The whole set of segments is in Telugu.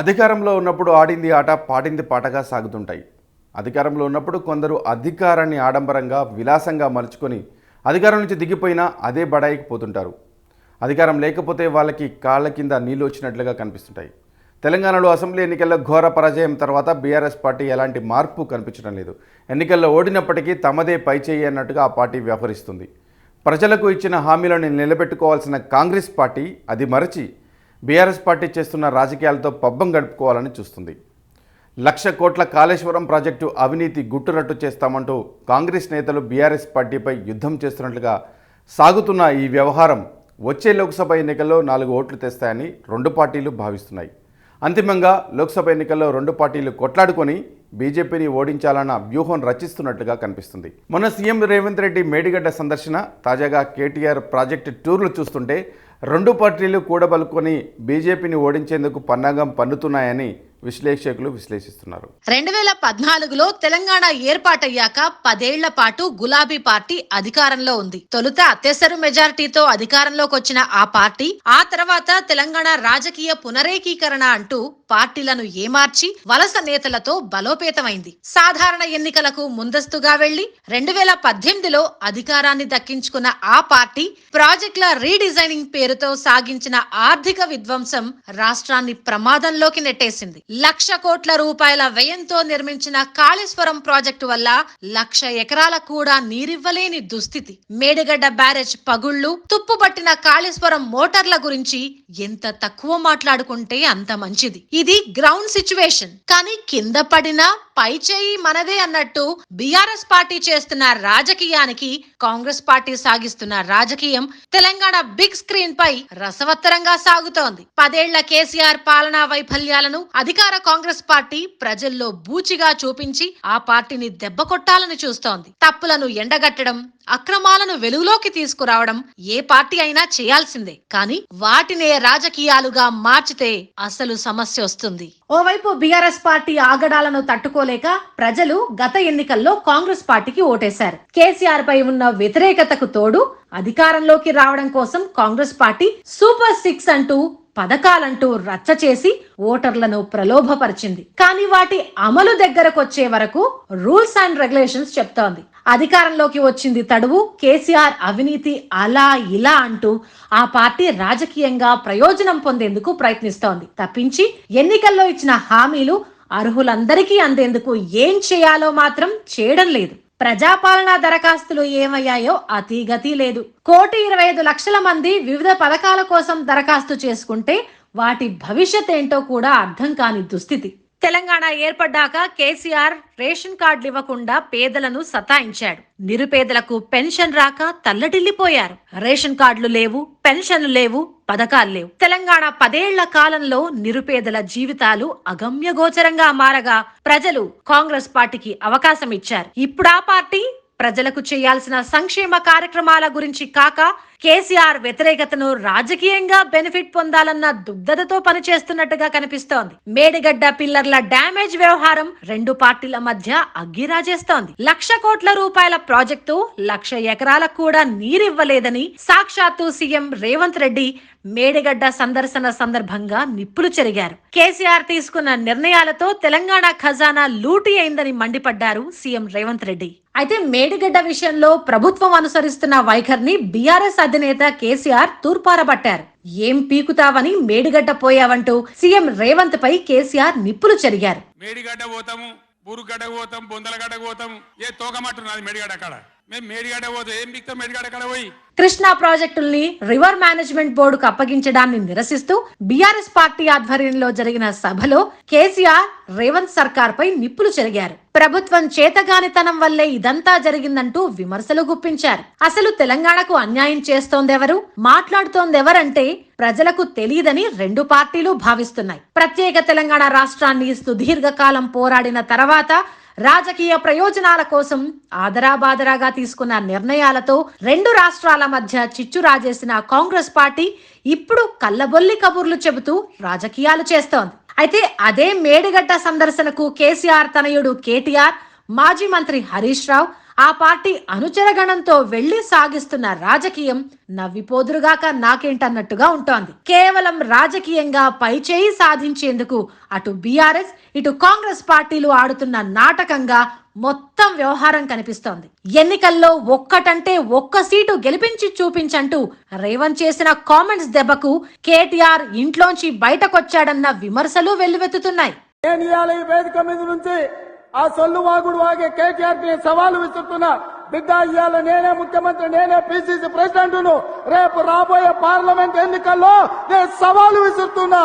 అధికారంలో ఉన్నప్పుడు ఆడింది ఆట పాడింది పాటగా సాగుతుంటాయి. అధికారంలో ఉన్నప్పుడు కొందరు అధికారాన్ని ఆడంబరంగా విలాసంగా మలుచుకొని అధికారం నుంచి దిగిపోయినా అదే బడాయికి పోతుంటారు. అధికారం లేకపోతే వాళ్ళకి కాళ్ళ కింద నీళ్ళు వచ్చినట్లుగా కనిపిస్తుంటాయి. తెలంగాణలో అసెంబ్లీ ఎన్నికల్లో ఘోర పరాజయం తర్వాత బీఆర్ఎస్ పార్టీ ఎలాంటి మార్పు కనిపించడం లేదు. ఎన్నికల్లో ఓడినప్పటికీ తమదే పైచేయి అన్నట్టుగా ఆ పార్టీ వ్యవహరిస్తుంది. ప్రజలకు ఇచ్చిన హామీలను నిలబెట్టుకోవాల్సిన కాంగ్రెస్ పార్టీ అది మరచి బీఆర్ఎస్ పార్టీ చేస్తున్న రాజకీయాలతో పబ్బం గడుపుకోవాలని చూస్తుంది. లక్ష కోట్ల కాళేశ్వరం ప్రాజెక్టు అవినీతి గుట్టురట్టు చేస్తామంటూ కాంగ్రెస్ నేతలు బీఆర్ఎస్ పార్టీపై యుద్ధం చేస్తున్నట్లుగా సాగుతున్న ఈ వ్యవహారం వచ్చే లోక్సభ ఎన్నికల్లో నాలుగు ఓట్లు తెస్తాయని రెండు పార్టీలు భావిస్తున్నాయి. అంతిమంగా లోక్సభ ఎన్నికల్లో రెండు పార్టీలు కొట్లాడుకొని బీజేపీని ఓడించాలన్న వ్యూహం రచిస్తున్నట్లుగా కనిపిస్తుంది. మొన్న సీఎం రేవంత్ రెడ్డి మేడిగడ్డ సందర్శన తాజాగా కేటీఆర్ ప్రాజెక్టు టూర్లు చూస్తుంటే రెండు పార్టీలు కూడబలుకొని బీజేపీని ఓడించేందుకు పన్నాగం పన్నుతున్నాయని విశ్లేషకులు విశ్లేషిస్తున్నారు. రెండు వేల పద్నాలుగులో తెలంగాణ ఏర్పాటయ్యాక పదేళ్ళ పాటు గులాబీ పార్టీ అధికారంలో ఉంది. తొలుత అత్యవసర మెజారిటీతో అధికారంలోకి వచ్చిన ఆ పార్టీ ఆ తర్వాత తెలంగాణ రాజకీయ పునరేకీకరణ అంటూ పార్టీలను ఏమార్చి వలస నేతలతో బలోపేతమైంది. సాధారణ ఎన్నికలకు ముందస్తుగా వెళ్ళి రెండు వేల పద్దెనిమిదిలో అధికారాన్ని దక్కించుకున్న ఆ పార్టీ ప్రాజెక్టుల రీడిజైనింగ్ పేరుతో సాగించిన ఆర్థిక విధ్వంసం రాష్ట్రాన్ని ప్రమాదంలోకి నెట్టేసింది. లక్ష కోట్ల రూపాయల వ్యయంతో నిర్మించిన కాళేశ్వరం ప్రాజెక్టు వల్ల లక్ష ఎకరాల కూడా నీరివ్వలేని దుస్థితి. మేడిగడ్డ బ్యారేజ్ పగుళ్ళు తుప్పుపట్టిన కాళేశ్వరం మోటార్ల గురించి ఎంత తక్కువ మాట్లాడుకుంటే అంత మంచిది. ఇది గ్రౌండ్ సిచ్యువేషన్. కానీ కింద పడినా పై చేయి మనదే అన్నట్టు బీఆర్ఎస్ పార్టీ చేస్తున్న రాజకీయానికి కాంగ్రెస్ పార్టీ సాగిస్తున్న రాజకీయం తెలంగాణ బిగ్ స్క్రీన్ పై రసవత్తరంగా సాగుతోంది. పదేళ్ళ కేసీఆర్ పాలనా వైఫల్యాలను అధికార కాంగ్రెస్ పార్టీ ప్రజల్లో బూచిగా చూపించి ఆ పార్టీని దెబ్బ కొట్టాలని చూస్తోంది. తప్పులను ఎండగట్టడం అక్రమాలను వెలుగులోకి తీసుకురావడం ఏ పార్టీ అయినా చేయాల్సిందే. కానీ వాటినే రాజకీయాలుగా మార్చితే అసలు సమస్య వస్తుంది. ఓవైపు బీఆర్ఎస్ పార్టీ ఆగడాలను తట్టుకోలేక ప్రజలు గత ఎన్నికల్లో కాంగ్రెస్ పార్టీకి ఓటేశారు. కేసీఆర్ పై ఉన్న వ్యతిరేకతకు తోడు అధికారంలోకి రావడం కోసం కాంగ్రెస్ పార్టీ సూపర్ సిక్స్ అంటూ పథకాలంటూ రచ్చ చేసి ఓటర్లను ప్రలోభపరిచింది. కానీ వాటి అమలు దగ్గరకొచ్చే వరకు రూల్స్ అండ్ రెగ్యులేషన్స్ చెప్తోంది. అధికారంలోకి వచ్చింది తడువు. కేసీఆర్ అవినీతి అలా ఇలా అంటూ ఆ పార్టీ రాజకీయంగా ప్రయోజనం పొందేందుకు ప్రయత్నిస్తోంది. తప్పించి ఎన్నికల్లో ఇచ్చిన హామీలు అర్హులందరికీ అందేందుకు ఏం చేయాలో మాత్రం చేయడం లేదు. ప్రజాపాలనా దరఖాస్తులు ఏమయ్యాయో అతిగతి లేదు. కోటి ఇరవై ఐదు లక్షల మంది వివిధ పథకాల కోసం దరఖాస్తు చేసుకుంటే వాటి భవిష్యత్ ఏంటో కూడా అర్థం కాని దుస్థితి. తెలంగాణ ఏర్పడ్డాక కేసీఆర్ రేషన్ కార్డులు ఇవ్వకుండా పేదలను సతాయించాడు. నిరుపేదలకు పెన్షన్ రాక తల్లడిల్లిపోయారు. రేషన్ కార్డులు లేవు పెన్షన్లు లేవు పథకాలు లేవు. తెలంగాణ పదేళ్ళ కాలంలో నిరుపేదల జీవితాలు అగమ్యగోచరంగా మారగా ప్రజలు కాంగ్రెస్ పార్టీకి అవకాశం ఇచ్చారు. ఇప్పుడు ఆ పార్టీ ప్రజలకు చేయాల్సిన సంక్షేమ కార్యక్రమాల గురించి కాక కేసీఆర్ వ్యతిరేకతను రాజకీయంగా బెనిఫిట్ పొందాలన్న దుగ్ధతతో పనిచేస్తున్నట్టుగా కనిపిస్తోంది. మేడిగడ్డ పిల్లర్ల డ్యామేజ్ వ్యవహారం రెండు పార్టీల మధ్య అగ్గిరాజేస్తోంది. లక్ష కోట్ల రూపాయల ప్రాజెక్టు లక్ష ఎకరాలకు కూడా నీరివ్వలేదని సాక్షాత్తు సీఎం రేవంత్ రెడ్డి మేడిగడ్డ సందర్శన సందర్భంగా నిప్పులు చెరిగారు. కేసీఆర్ తీసుకున్న నిర్ణయాలతో తెలంగాణ ఖజానా లూటీ అయిందని మండిపడ్డారు సీఎం రేవంత్ రెడ్డి. అయితే మేడిగడ్డ విషయంలో ప్రభుత్వం అనుసరిస్తున్న వైఖరిని బీఆర్ఎస్ అధినేత కేసీఆర్ తూర్పారబట్టారు. ఏం పీకుతావని మేడిగడ్డ పోయావంటూ సీఎం రేవంత్ పై కేసీఆర్ నిప్పులు చెరిగారు. మేడిగడ్డ పోతాము బూరుగడ్డ పోతాం బొందలగడ్డ పోతాం ఏ తోకమట్టు మేడిగడ్డ కాడ? కృష్ణా ప్రాజెక్టుల్ని రివర్ మేనేజ్మెంట్ బోర్డుకు అప్పగించడాన్ని నిరసిస్తూ బీఆర్ఎస్ పార్టీ ఆధ్వర్యంలో జరిగిన సభలో కేసీఆర్ రేవంత్ సర్కార్ పై నిప్పులు చెరిగారు. ప్రభుత్వం చేతగానితనం వల్లే ఇదంతా జరిగిందంటూ విమర్శలు గుప్పించారు. అసలు తెలంగాణకు అన్యాయం చేస్తోందెవరు? మాట్లాడుతోందెవరంటే ప్రజలకు తెలియదని రెండు పార్టీలు భావిస్తున్నాయి. ప్రత్యేక తెలంగాణ రాష్ట్రాన్ని సుదీర్ఘకాలం పోరాడిన తర్వాత రాజకీయ ప్రయోజనాల కోసం ఆదరాబాదరాగా తీసుకున్న నిర్ణయాలతో రెండు రాష్ట్రాల మధ్య చిచ్చు రాజేసిన కాంగ్రెస్ పార్టీ ఇప్పుడు కల్లబొల్లి కబుర్లు చెబుతూ రాజకీయాలు చేస్తోంది. అయితే అదే మేడిగడ్డ సందర్శనకు కేసీఆర్ తనయుడు కేటీఆర్ మాజీ మంత్రి హరీష్ రావు ఆ పార్టీ అనుచరగణంతో వెళ్ళి సాగిస్తున్న రాజకీయం నవ్విపోదురుగాక నాకేంటన్నట్టుగా ఉంటోంది. కేవలం రాజకీయంగా పైచేయి సాధించేందుకు అటు బీఆర్ఎస్ ఇటు కాంగ్రెస్ పార్టీలు ఆడుతున్న నాటకంగా మొత్తం వ్యవహారం కనిపిస్తోంది. ఎన్నికల్లో ఒక్కటంటే ఒక్క సీటు గెలిపించి చూపించంటూ రేవంత్ చేసిన కామెంట్స్ దెబ్బకు కేటీఆర్ ఇంట్లోంచి బయటకొచ్చాడన్న విమర్శలు వెల్లువెత్తుతున్నాయి. ఆ సొల్లు వాగుడు వాగే కేటీఆర్కి సవాలు విసురుతున్నా. బిడ్డ ఇయ్యాల నేనే ముఖ్యమంత్రి నేనే పిసిసి ప్రెసిడెంట్ రేపు రాబోయే పార్లమెంట్ ఎన్నికల్లో నేను సవాలు విసురుతున్నా.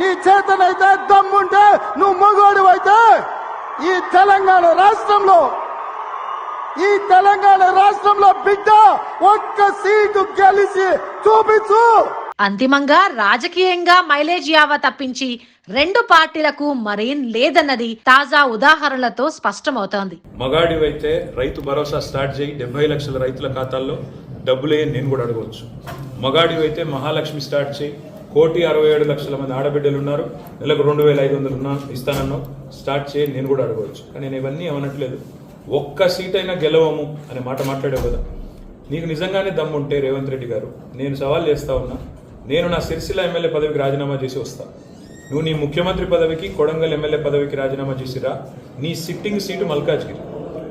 నీ చేతనైతే దమ్ముంటే నువ్వు మగోడు అయితే ఈ తెలంగాణ రాష్ట్రంలో ఈ తెలంగాణ రాష్ట్రంలో బిడ్డ ఒక్క సీటు గెలిచి చూపించు. అంతిమంగా రాజకీయంగా మైలేజ్ యావ తప్పించి రెండు పార్టీలకు మరేం లేదన్నది తాజా ఉదాహరణలతో స్పష్టమవుతోంది. మగాడివైతే రైతు భరోసా స్టార్ట్ చేయి డెబ్బై లక్షల రైతుల ఖాతాల్లో డబ్బులే నేను కూడా అడగవచ్చు. మగాడివైతే మహాలక్ష్మి స్టార్ట్ చేయి కోటి అరవై ఏడు లక్షల మంది ఆడబిడ్డలు ఉన్నారు నెలకు రెండు వేల ఐదు వందలు ఉన్నా ఇస్తానన్నావు స్టార్ట్ చేయి నేను కూడా అడగవచ్చు. కానీ నేను ఇవన్నీ ఏమనట్లేదు. ఒక్క సీట్ అయినా గెలవము అనే మాట మాట్లాడావు కదా. నీకు నిజంగానే దమ్ముంటే రేవంత్ రెడ్డి గారు నేను సవాల్ చేస్తా ఉన్నా నేను నా సిరిసిల్ల ఎమ్మెల్యే పదవికి రాజీనామా చేసి వస్తా. నువ్వు నీ ముఖ్యమంత్రి పదవికి కొడంగల్ ఎమ్మెల్యే పదవికి రాజీనామా చేసిరా. నీ సిట్టింగ్ సీటు మల్కాజ్గిరి.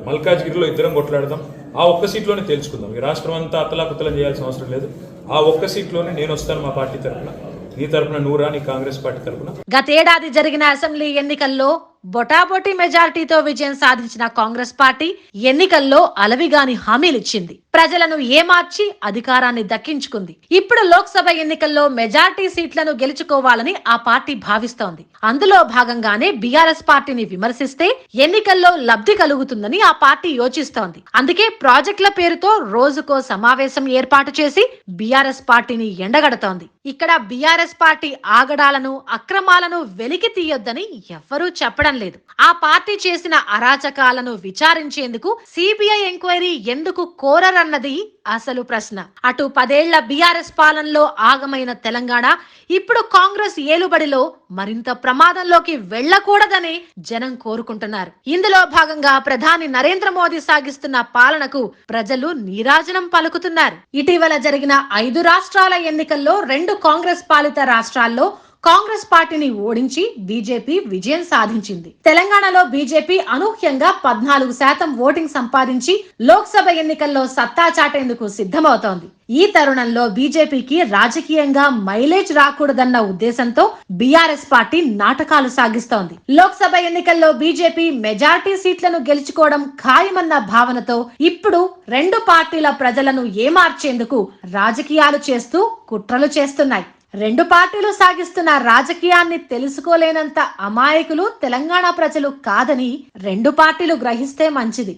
మల్కాజ్గిరిలో ఇద్దరం కొట్లాడదాం. ఆ ఒక్క సీట్లోనే తేల్చుకుందాం. ఈ రాష్ట్రం అంతా అతలాకుతలం చేయాల్సిన అవసరం లేదు. ఆ ఒక్క సీట్లోనే నేను వస్తాను మా పార్టీ తరఫున నీ తరఫున నూరా నీ కాంగ్రెస్ పార్టీ తరఫున గతేడాది జరిగిన అసెంబ్లీ ఎన్నికల్లో బొటాబొటి మెజారిటీతో విజయం సాధించిన కాంగ్రెస్ పార్టీ ఎన్నికల్లో అలవిగాని హామీలిచ్చింది ప్రజలను ఏమార్చి అధికారాన్ని దక్కించుకుంది. ఇప్పుడు లోక్సభ ఎన్నికల్లో మెజార్టీ సీట్లను గెలుచుకోవాలని ఆ పార్టీ భావిస్తోంది. అందులో భాగంగానే బీఆర్ఎస్ పార్టీని విమర్శిస్తే ఎన్నికల్లో లబ్ధి కలుగుతుందని ఆ పార్టీ యోచిస్తోంది. అందుకే ప్రాజెక్టుల పేరుతో రోజుకో సమావేశం ఏర్పాటు చేసి బీఆర్ఎస్ పార్టీని ఎండగడుతోంది. ఇక్కడ బీఆర్ఎస్ పార్టీ ఆగడాలను అక్రమాలను వెలికి తీయొద్దని ఎవ్వరూ చెప్పడం లేదు. ఆ పార్టీ చేసిన అరాచకాలను విచారించేందుకు సిబిఐ ఎంక్వైరీ ఎందుకు కోరరన్నది అసలు ప్రశ్న. అటు పదేళ్ళ బీఆర్ఎస్ పాలనలో ఆగమైన తెలంగాణ ఇప్పుడు కాంగ్రెస్ ఏలుబడిలో మరింత ప్రమాదంలోకి వెళ్ళకూడదని జనం కోరుకుంటున్నారు. ఇందులో భాగంగా ప్రధాని నరేంద్ర మోదీ సాగిస్తున్న పాలనకు ప్రజలు నీరాజనం పలుకుతున్నారు. ఇటీవల జరిగిన ఐదు రాష్ట్రాల ఎన్నికల్లో రెండు కాంగ్రెస్ పాలిత రాష్ట్రాల్లో కాంగ్రెస్ పార్టీని ఓడించి బీజేపీ విజయం సాధించింది. తెలంగాణలో బీజేపీ అనూహ్యంగా పద్నాలుగు శాతం ఓటింగ్ సంపాదించి లోక్సభ ఎన్నికల్లో సత్తా చాటేందుకు సిద్ధమవుతోంది. ఈ తరుణంలో బీజేపీకి రాజకీయంగా మైలేజ్ రాకూడదన్న ఉద్దేశంతో బీఆర్ఎస్ పార్టీ నాటకాలు సాగిస్తోంది. లోక్సభ ఎన్నికల్లో బీజేపీ మెజార్టీ సీట్లను గెలుచుకోవడం ఖాయమన్న భావనతో ఇప్పుడు రెండు పార్టీల ప్రజలను ఏమార్చేందుకు రాజకీయాలు చేస్తూ కుట్రలు చేస్తున్నాయి. రెండు పార్టీలు సాగిస్తున్న రాజకీయాన్ని తెలుసుకోలేనంత అమాయకులు తెలంగాణ ప్రజలు కాదని రెండు పార్టీలు గ్రహిస్తే మంచిది.